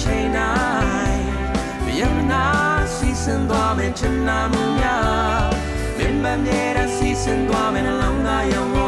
ချိန်တိုင်းမယမနာစီစဉ်သွားမယ်ချင်နာမှုများမင်းမမြဲတဲ့စီစဉ်သွားမယ်လောင်းသာရော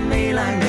没来没